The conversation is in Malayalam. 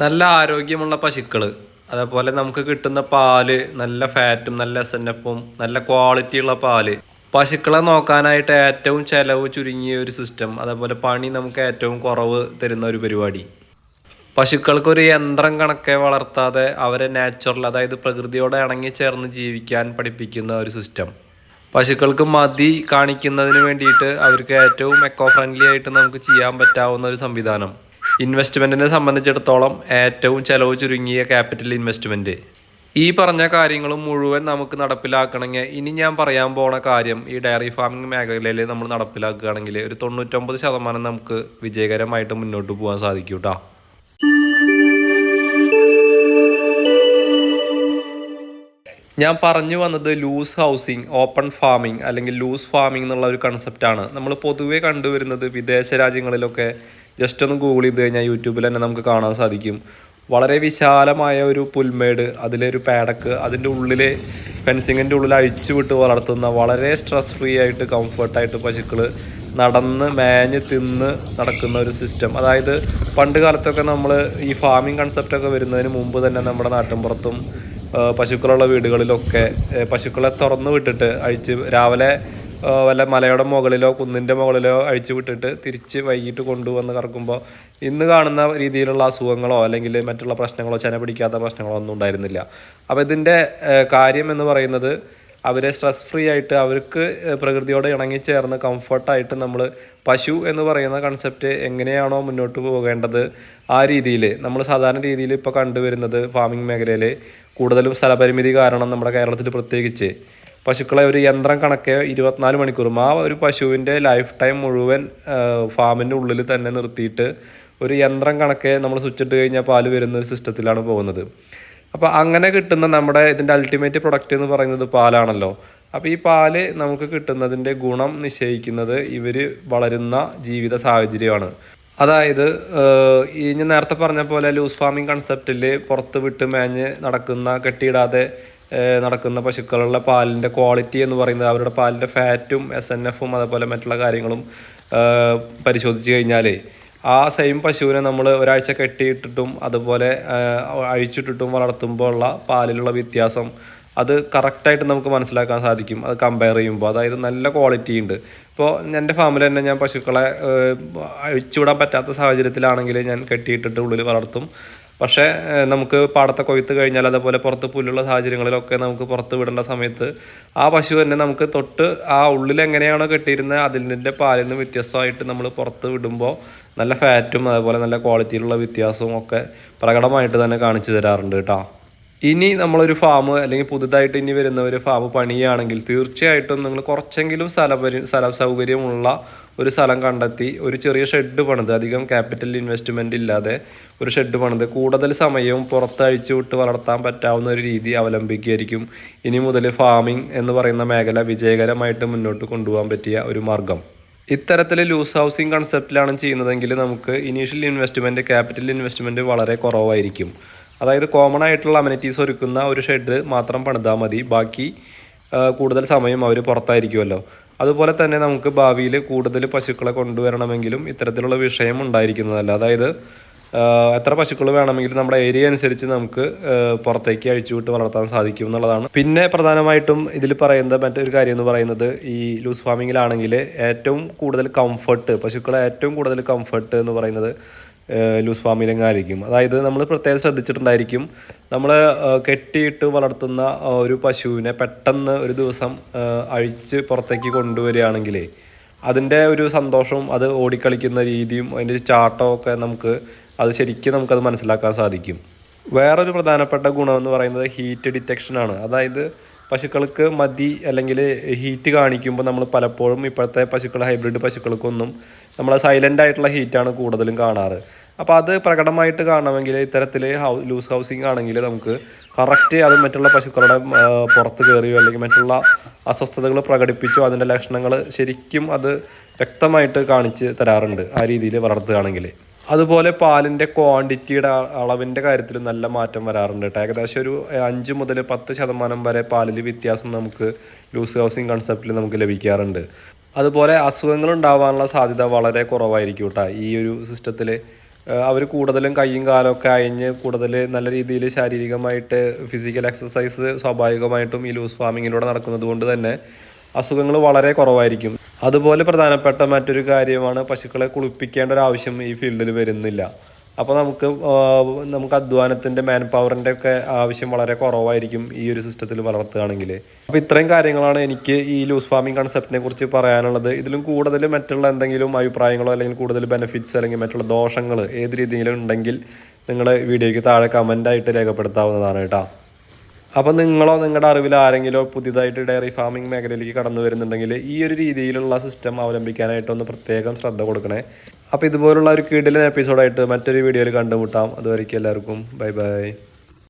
നല്ല ആരോഗ്യമുള്ള പശുക്കൾ അതേപോലെ നമുക്ക് കിട്ടുന്ന പാൽ നല്ല ഫാറ്റും നല്ല എസ് നല്ല ക്വാളിറ്റി ക്വാളിറ്റിയുള്ള പാൽ. പശുക്കളെ നോക്കാനായിട്ട് ഏറ്റവും ചെലവ് ചുരുങ്ങിയ ഒരു സിസ്റ്റം അതേപോലെ പണി നമുക്ക് ഏറ്റവും കുറവ് തരുന്ന ഒരു പരിപാടി. പശുക്കൾക്ക് ഒരു യന്ത്രം കണക്കെ വളർത്താതെ അവരെ നാച്ചുറൽ അതായത് പ്രകൃതിയോടെ ഇണങ്ങി ചേർന്ന് ജീവിക്കാൻ പഠിപ്പിക്കുന്ന ഒരു സിസ്റ്റം പശുക്കൾക്ക് മതി കാണിക്കുന്നതിന് വേണ്ടിയിട്ട് അവർക്ക് ഏറ്റവും എക്കോ ഫ്രണ്ട്ലി ആയിട്ട് നമുക്ക് ചെയ്യാൻ പറ്റാവുന്ന ഒരു സംവിധാനം. ഇൻവെസ്റ്റ്മെന്റിനെ സംബന്ധിച്ചിടത്തോളം ഏറ്റവും ചെലവ് ചുരുങ്ങിയ ക്യാപിറ്റൽ ഇൻവെസ്റ്റ്മെന്റ് ഈ പറഞ്ഞ കാര്യങ്ങളും മുഴുവൻ നമുക്ക് നടപ്പിലാക്കണമെങ്കിൽ ഇനി ഞാൻ പറയാൻ പോണ കാര്യം ഈ ഡയറി ഫാമിംഗ് മേഖലയിൽ നമ്മൾ നടപ്പിലാക്കുകയാണെങ്കിൽ ഒരു തൊണ്ണൂറ്റൊമ്പത് ശതമാനം നമുക്ക് വിജയകരമായിട്ട് മുന്നോട്ട് പോകാൻ സാധിക്കും കേട്ടോ ഞാൻ പറഞ്ഞു വന്നത് ലൂസ് ഹൗസിംഗ് ഓപ്പൺ ഫാമിംഗ് അല്ലെങ്കിൽ ലൂസ് ഫാമിംഗ് എന്നുള്ള ഒരു കൺസെപ്റ്റാണ് നമ്മൾ പൊതുവേ കണ്ടുവരുന്നത് വിദേശ രാജ്യങ്ങളിലൊക്കെ ജസ്റ്റ് ഒന്ന് ഗൂഗിൾ ചെയ്ത് കഴിഞ്ഞാൽ യൂട്യൂബിൽ തന്നെ നമുക്ക് കാണാൻ സാധിക്കും. വളരെ വിശാലമായ ഒരു പുൽമേട് അതിലൊരു പാടക്ക് അതിന്റെ ഉള്ളിൽ ഫെൻസിങ്ങിന്റെ ഉള്ളിൽ അഴിച്ചു വിട്ട് വളർത്തുന്ന വളരെ സ്ട്രെസ് ഫ്രീ ആയിട്ട് കംഫർട്ടായിട്ട് പശുക്കൾ നടന്ന് മേഞ്ഞ് തിന്ന് നടക്കുന്ന ഒരു സിസ്റ്റം അതായത് പണ്ട് കാലത്തൊക്കെ നമ്മൾ ഈ ഫാമിംഗ് കൺസെപ്റ്റൊക്കെ വരുന്നതിന് മുമ്പ് തന്നെ നമ്മുടെ നാട്ടിൻപുറത്തും പശുക്കളുള്ള വീടുകളിലൊക്കെ പശുക്കളെ തുറന്നു വിട്ടിട്ട് അഴിച്ച് രാവിലെ വല്ല മലയുടെ മുകളിലോ കുന്നിന്റെ മുകളിലോ അഴിച്ചു വിട്ടിട്ട് തിരിച്ച് വൈകിട്ട് കൊണ്ടുവന്ന് കറക്കുമ്പോൾ ഇന്ന് കാണുന്ന രീതിയിലുള്ള അസുഖങ്ങളോ അല്ലെങ്കിൽ മറ്റുള്ള പ്രശ്നങ്ങളോ ചെന പിടിക്കാത്ത പ്രശ്നങ്ങളോ ഒന്നും ഉണ്ടായിരുന്നില്ല. അപ്പോൾ ഇതിന്റെ കാര്യം എന്ന് പറയുന്നത് അവരെ സ്ട്രെസ് ഫ്രീ ആയിട്ട് അവർക്ക് പ്രകൃതിയോട് ഇണങ്ങിച്ചേർന്ന് കംഫർട്ടായിട്ട് നമ്മൾ പശു എന്ന് പറയുന്ന കൺസെപ്റ്റ് എങ്ങനെയാണോ മുന്നോട്ട് പോകേണ്ടത് ആ രീതിയിൽ നമ്മൾ സാധാരണ രീതിയിൽ ഇപ്പോൾ കണ്ടുവരുന്നത് ഫാമിംഗ് മേഖലയിൽ കൂടുതലും സ്ഥലപരിമിതി കാരണം നമ്മുടെ കേരളത്തിൽ പ്രത്യേകിച്ച്. പശുക്കളെ ഒരു യന്ത്രം കണക്കെ ഇരുപത്തിനാല് മണിക്കൂറും ആ ഒരു പശുവിന്റെ ലൈഫ് ടൈം മുഴുവൻ ഫാമിന്റെ ഉള്ളിൽ തന്നെ നിർത്തിയിട്ട് ഒരു യന്ത്രം കണക്കെ നമ്മൾ സ്വിച്ച് ഇട്ട് കഴിഞ്ഞാൽ പാൽ വരുന്ന ഒരു സിസ്റ്റത്തിലാണ് പോകുന്നത്. അപ്പോൾ അങ്ങനെ കിട്ടുന്ന നമ്മുടെ ഇതിന്റെ അൾട്ടിമേറ്റ് പ്രൊഡക്റ്റ് എന്ന് പറയുന്നത് പാലാണല്ലോ. അപ്പോൾ ഈ പാൽ നമുക്ക് കിട്ടുന്നതിന്റെ ഗുണം നിശ്ചയിക്കുന്നത് ഇവർ വളരുന്ന ജീവിത സാഹചര്യമാണ്. അതായത് ഈ ഞാൻ നേരത്തെ പറഞ്ഞ പോലെ ലൂസ് ഫാമിംഗ് കൺസെപ്റ്റിൽ പുറത്ത് വിട്ട് മേഞ്ഞ് നടക്കുന്ന കെട്ടിയിടാതെ നടക്കുന്ന പശുക്കളുള്ള പാലിന്റെ ക്വാളിറ്റി എന്ന് പറയുന്നത് അവരുടെ പാലിന്റെ ഫാറ്റും എസ് എൻ എഫും അതേപോലെ മറ്റുള്ള കാര്യങ്ങളും പരിശോധിച്ച് കഴിഞ്ഞാൽ ആ സെയിം പശുവിനെ നമ്മൾ ഒരാഴ്ച കെട്ടിയിട്ടിട്ടും അതുപോലെ അഴിച്ചിട്ടിട്ടും വളർത്തുമ്പോൾ ഉള്ള പാലിലുള്ള വ്യത്യാസം അത് കറക്റ്റായിട്ട് നമുക്ക് മനസ്സിലാക്കാൻ സാധിക്കും. അത് കമ്പയർ ചെയ്യുമ്പോൾ. അതായത് നല്ല ക്വാളിറ്റി ഉണ്ട്. ഇപ്പോൾ എന്റെ ഫാമിൽ തന്നെ ഞാൻ പശുക്കളെ അഴിച്ചുവിടാൻ പറ്റാത്ത സാഹചര്യത്തിലാണെങ്കിൽ ഞാൻ കെട്ടിയിട്ടിട്ട് ഉള്ളിൽ വളർത്തും. പക്ഷേ നമുക്ക് പാടത്തെ കൊയ്ത്ത് കഴിഞ്ഞാൽ അതേപോലെ പുറത്ത് പുല്ലുള്ള സാഹചര്യങ്ങളിലൊക്കെ നമുക്ക് പുറത്ത് വിടേണ്ട സമയത്ത് ആ പശു തന്നെ നമുക്ക് തൊട്ട് ആ ഉള്ളിൽ എങ്ങനെയാണോ കെട്ടിയിരുന്നത് അതിന്റെ പാലിൽ നിന്ന് വ്യത്യസ്തമായിട്ട് നമ്മൾ പുറത്ത് വിടുമ്പോൾ നല്ല ഫാറ്റും അതേപോലെ നല്ല ക്വാളിറ്റിയിലുള്ള വ്യത്യാസവും ഒക്കെ പ്രകടമായിട്ട് തന്നെ കാണിച്ചു തരാറുണ്ട് കേട്ടോ. ഇനി നമ്മളൊരു ഫാം അല്ലെങ്കിൽ പുതുതായിട്ട് ഇനി വരുന്ന ഒരു ഫാം പണിയാണെങ്കിൽ തീർച്ചയായിട്ടും നിങ്ങൾ കുറച്ചെങ്കിലും സ്ഥലപരി സ്ഥല സൗകര്യമുള്ള ഒരു സ്ഥലം കണ്ടെത്തി ഒരു ചെറിയ ഷെഡ് പണിത് അധികം ക്യാപിറ്റൽ ഇൻവെസ്റ്റ്മെന്റ് ഇല്ലാതെ ഒരു ഷെഡ് പണിത്. കൂടുതൽ സമയവും പുറത്ത് അഴിച്ചു വിട്ട് വളർത്താൻ പറ്റാവുന്ന ഒരു രീതി അവലംബിക്കുകയായിരിക്കും. ഇനി മുതൽ ഫാമിംഗ് എന്ന് പറയുന്ന മേഖല വിജയകരമായിട്ട് മുന്നോട്ട് കൊണ്ടുപോകാൻ പറ്റിയ ഒരു മാർഗം. ഇത്തരത്തിൽ ലൂസ് ഹൗസിംഗ് കൺസെപ്റ്റിലാണ് ചെയ്യുന്നതെങ്കിൽ നമുക്ക് ഇനീഷ്യൽ ഇൻവെസ്റ്റ്മെന്റ് ക്യാപിറ്റൽ ഇൻവെസ്റ്റ്മെന്റ് വളരെ കുറവായിരിക്കും. അതായത് കോമൺ ആയിട്ടുള്ള അമിനിറ്റീസ് ഒരുക്കുന്ന ഒരു ഷെഡ് മാത്രം പണിതാൽ മതി. ബാക്കി കൂടുതൽ സമയം അവർ പുറത്തായിരിക്കുമല്ലോ. അതുപോലെ തന്നെ നമുക്ക് ഭാവിയിൽ കൂടുതൽ പശുക്കളെ കൊണ്ടുവരണമെങ്കിലും ഇത്തരത്തിലുള്ള വിഷയം ഉണ്ടായിരിക്കുന്നതല്ല. അതായത് എത്ര പശുക്കൾ വേണമെങ്കിലും നമ്മുടെ ഏരിയ അനുസരിച്ച് നമുക്ക് പുറത്തേക്ക് അഴിച്ചുവിട്ട് വളർത്താൻ സാധിക്കും എന്നുള്ളതാണ്. പിന്നെ പ്രധാനമായിട്ടും ഇതിൽ പറയുന്ന മറ്റൊരു കാര്യം എന്ന് പറയുന്നത് ഈ ലൂസ് ഫാമിങ്ങിലാണെങ്കിൽ ഏറ്റവും കൂടുതൽ കംഫർട്ട് പശുക്കളെ ഏറ്റവും കൂടുതൽ കംഫർട്ട് എന്ന് പറയുന്നത് ലൂസ് ഫാമിംഗ് ആയിരിക്കും അതായത് നമ്മൾ പ്രത്യേകം ശ്രദ്ധിച്ചിട്ടുണ്ടായിരിക്കും നമ്മൾ കെട്ടിയിട്ട് വളർത്തുന്ന ഒരു പശുവിനെ പെട്ടെന്ന് ഒരു ദിവസം അഴിച്ച് പുറത്തേക്ക് കൊണ്ടുവരികയാണെങ്കിൽ അതിന്റെ ഒരു സന്തോഷവും അത് ഓടിക്കളിക്കുന്ന രീതിയും അതിന്റെ ഒക്കെ നമുക്ക് അത് ശരിക്കും നമുക്കത് മനസ്സിലാക്കാൻ സാധിക്കും. വേറൊരു പ്രധാനപ്പെട്ട ഗുണം എന്ന് പറയുന്നത് ഹീറ്റ് ഡിറ്റക്ഷനാണ് അതായത് പശുക്കൾക്ക് മതി അല്ലെങ്കിൽ ഹീറ്റ് കാണിക്കുമ്പോൾ നമ്മൾ പലപ്പോഴും ഇപ്പോഴത്തെ പശുക്കൾ ഹൈബ്രിഡ് പശുക്കൾക്കൊന്നും നമ്മൾ സൈലന്റ് ആയിട്ടുള്ള ഹീറ്റാണ് കൂടുതലും കാണാറ്. അപ്പോൾ അത് പ്രകടമായിട്ട് കാണണമെങ്കിൽ ഇത്തരത്തിൽ ലൂസ് ഹൗസിംഗ് ആണെങ്കിൽ നമുക്ക് കറക്റ്റ് അത് മറ്റുള്ള പശുക്കളുടെ പുറത്ത് കയറിയോ അല്ലെങ്കിൽ മറ്റുള്ള അസ്വസ്ഥതകൾ പ്രകടിപ്പിച്ചോ അതിന്റെ ലക്ഷണങ്ങൾ ശരിക്കും അത് വ്യക്തമായിട്ട് കാണിച്ച് തരാറുണ്ട് ആ രീതിയിൽ വളർത്തുകയാണെങ്കിൽ. അതുപോലെ പാലിന്റെ ക്വാണ്ടിറ്റിയുടെ അളവിന്റെ കാര്യത്തിൽ നല്ല മാറ്റം വരാറുണ്ട് കേട്ടോ. ഏകദേശം ഒരു അഞ്ച് മുതൽ പത്ത് ശതമാനം വരെ പാലിൽ വ്യത്യാസം നമുക്ക് ലൂസ് ഹൗസിങ് കൺസെപ്റ്റിൽ നമുക്ക് ലഭിക്കാറുണ്ട്. അതുപോലെ അസുഖങ്ങൾ ഉണ്ടാവാനുള്ള സാധ്യത വളരെ കുറവായിരിക്കും കേട്ടോ. ഈ ഒരു സിസ്റ്റത്തിൽ അവർ കൂടുതലും കൈയും കാലമൊക്കെ അയഞ്ഞ് കൂടുതൽ നല്ല രീതിയിൽ ശാരീരികമായിട്ട് ഫിസിക്കൽ എക്സസൈസ് സ്വാഭാവികമായിട്ടും ഈ ലൂസ് ഫാമിങ്ങിലൂടെ നടക്കുന്നത് കൊണ്ട് തന്നെ അസുഖങ്ങൾ വളരെ കുറവായിരിക്കും. അതുപോലെ പ്രധാനപ്പെട്ട മറ്റൊരു കാര്യമാണ് പശുക്കളെ കുളിപ്പിക്കേണ്ട ഒരു ആവശ്യം ഈ ഫീൽഡിൽ വരുന്നില്ല. അപ്പോൾ നമുക്ക് നമുക്ക് അധ്വാനത്തിന്റെ മാൻ പവറിന്റെ ഒക്കെ ആവശ്യം വളരെ കുറവായിരിക്കും ഈ ഒരു സിസ്റ്റത്തിൽ വളർത്തുകയാണെങ്കിൽ അപ്പോൾ ഇത്രയും കാര്യങ്ങളാണ് എനിക്ക് ഈ ലൂസ് ഫാമിംഗ് കൺസെപ്റ്റിനെ കുറിച്ച് പറയാനുള്ളത്. ഇതിലും കൂടുതൽ മറ്റുള്ള എന്തെങ്കിലും അഭിപ്രായങ്ങളോ അല്ലെങ്കിൽ കൂടുതൽ ബെനിഫിറ്റ്സ് അല്ലെങ്കിൽ മറ്റുള്ള ദോഷങ്ങൾ ഏത് രീതിയിലും ഉണ്ടെങ്കിൽ നിങ്ങൾ വീഡിയോയ്ക്ക് താഴെ കമന്റായിട്ട് രേഖപ്പെടുത്താവുന്നതാണ് കേട്ടോ. അപ്പോൾ നിങ്ങളോ നിങ്ങളുടെ അറിവിൽ ആരെങ്കിലോ പുതിയതായിട്ട് ഡയറി ഫാമിംഗ് മേഖലയിലേക്ക് കടന്നു വരുന്നുണ്ടെങ്കിൽ ഈ ഒരു രീതിയിലുള്ള സിസ്റ്റം അവലംബിക്കാനായിട്ടൊന്ന് പ്രത്യേകം ശ്രദ്ധ കൊടുക്കണേ. അപ്പോൾ ഇതുപോലുള്ള ഒരു കീടിലെ എപ്പിസോഡായിട്ട് മറ്റൊരു വീഡിയോയിൽ കണ്ടുമുട്ടാം. അതുവരേക്കും എല്ലാവർക്കും. Bye bye